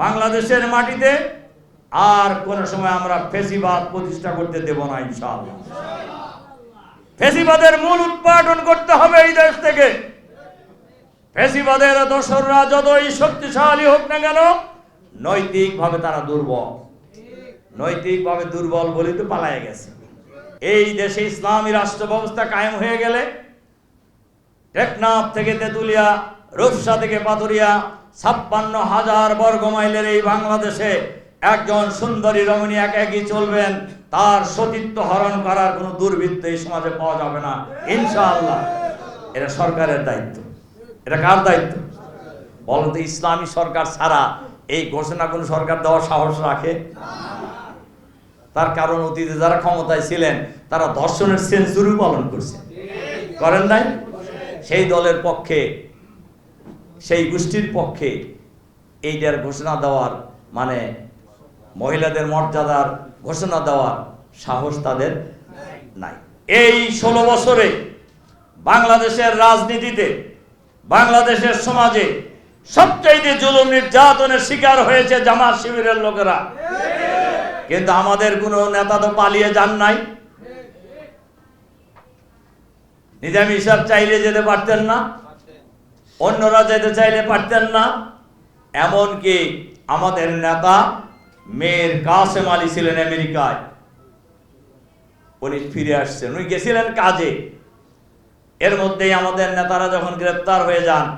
বাংলাদেশের মাটিতে আর কোন সময় আমরা ফেসিবাদ প্রতিষ্ঠা করতে দেব না, ইনশাআল্লাহ। ফেসিবাদের মূল উৎপাদন করতে হবে এই দেশ থেকে। ফেসিবাদের দোসররা যতই শক্তিশালী হোক না কেন, নৈতিকভাবে তারা দুর্বল। নৈতিকভাবে দুর্বল বলে তো পালায় গেছে। এই দেশে ইসলামী রাষ্ট্র ব্যবস্থা কায়েম হয়ে গেলে টেকনাফ থেকে তেতুলিয়া, রূপসা থেকে পাতুরিয়া ছাপ্পান্ন হাজার বর্গ মাইলের এই বাংলাদেশে একজন সুন্দরী রমণী একাকি চলবেন, তার সতীত্ব হরণ করার কোনো দুর্বৃত্ত এই সমাজে পাওয়া যাবে না। ইনশাআল্লাহ। এটা সরকারের দায়িত্ব। এটা কার দায়িত্ব? বলেন তো ইসলামী সরকার ছাড়া এই ঘোষণা কোন সরকার দেওয়ার সাহস রাখে? তার কারণ অতীতে যারা ক্ষমতায় ছিলেন, তারা দর্শনের সেঞ্চুরি পালন করছেন করেন নাই? সেই দলের পক্ষে সেই গোষ্ঠীর পক্ষে এইটার ঘোষণা দেওয়ার মানে মহিলাদের মর্যাদার ঘোষণা দেওয়ার সাহস তাদের নাই। এই ষোলো বছরে বাংলাদেশের রাজনীতিতে, বাংলাদেশের সমাজে সবচাইতে জুলুম নির্যাতনের শিকার হয়েছে জামাত শিবিরের লোকেরা। কিন্তু আমাদের কোনো নেতা তো পালিয়ে যান নাই। নিজামী সাহেব চাইলে যেতে পারতেন না। অন্যরা যেতে চাইলে পারতেন না। এমনকি আমাদের নেতা মেয়ের কাসেম আলী ছিলেন আমেরিকায়। উনি ফিরে আসছেন। উনি গেছিলেন কাজে। এর মধ্যেই আমাদের নেতারা যখন গ্রেপ্তার হয়ে যান,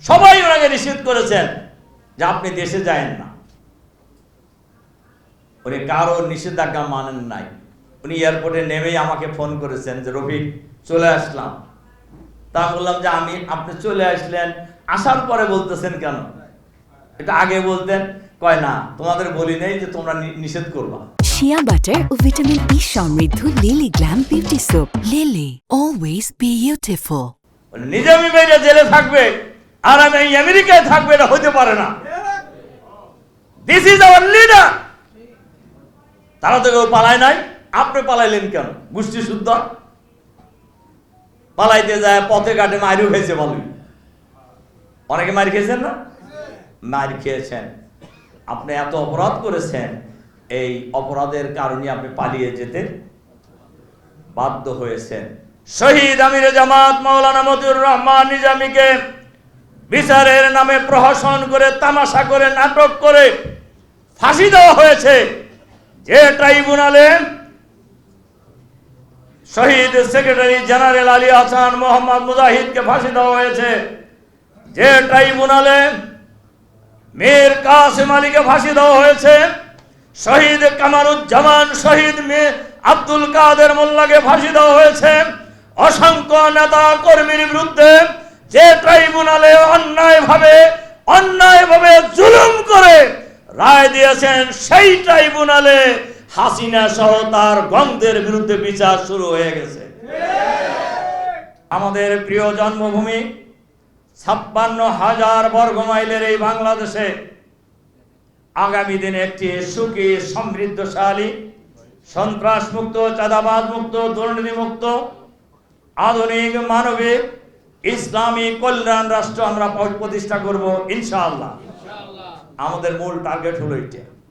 সবাই ওনাকে নিষেধ করেছেন যে আপনি দেশে যায়েন না। উনি কারও নিষেধাজ্ঞা মানেন নাই। উনি এয়ারপোর্টে নেমেই আমাকে ফোন করেছেন যে, রফিক, চলে আসলাম। তা বললাম যে আমি আপনি চলে আসলেন। আসার পরে বলতেছেন কেন? এটা আগে বলতেন কয় না তোমাদের বলি নেই যে তোমরা নিষেধ করবা। শিয়া বাটার ও ভিটামিন ই সমৃদ্ধ Lily glam beauty soap Lily always beautiful Nizami বাইরে জেলে থাকবে আর আমি আমেরিকায় থাকবে এটা হতে পারে না। দিস ইজ আওয়ার লিডার তারা তো কেউ পালায় নাই। আপনি পালাইলেন কেন? গোষ্ঠী শুদ্ধ? পালাইতে যায় পথে ঘাটে মারিও খেয়েছে ভালোই অনেকে মারি খেয়েছেন না? মারি খেয়েছেন। আপনি এত অপরাধ করেছেন, এই অপরাধের কারণে আপনি পালিয়ে যেতে বাধ্য হয়েছেন। শহীদ আমির জামাত মাওলানা মতিউর রহমান নিজামীকে বিচারের নামে প্রহসন করে, তামাশা করে, নাটক করে ফাঁসি দেওয়া হয়েছে। যে ট্রাইব্যুনালে শহীদ সেক্রেটারি জেনারেল আলী হাসান মোহাম্মদ মুজাহিদকে ফাঁসি দেওয়া হয়েছে। যে ট্রাইব্যুনালে মীর কাসিম আলীকে ফাঁসি দেওয়া হয়েছে, শহীদ কামারুজ্জামান, শহীদ মে আব্দুল কাদের মোল্লাকে ফাঁসি দেওয়া হয়েছে, অসংখ্য নেতা কর্মীর বিরুদ্ধে যে ট্রাইব্যুনালে অন্যায়ভাবে অন্যায়ভাবে জুলুম করে রায় দিয়েছেন সেই ট্রাইব্যুনালে হাসিনা সহ তার গন্ধের বিরুদ্ধে বিচার শুরু হয়ে গেছে। আমাদের প্রিয় জন্মভূমি ছাপ্পান্ন হাজার বর্গ মাইলের এই বাংলাদেশে আগামী দিনে একটি সুখী, সমৃদ্ধশালী সন্ত্রাস মুক্ত চাঁদাবাজ মুক্ত দুর্নীতি মুক্ত আধুনিক, মানবিক, ইসলামী কল্যাণ রাষ্ট্র আমরা প্রতিষ্ঠা করব ইনশাআল্লাহ। আমাদের মূল টার্গেট হলো এটা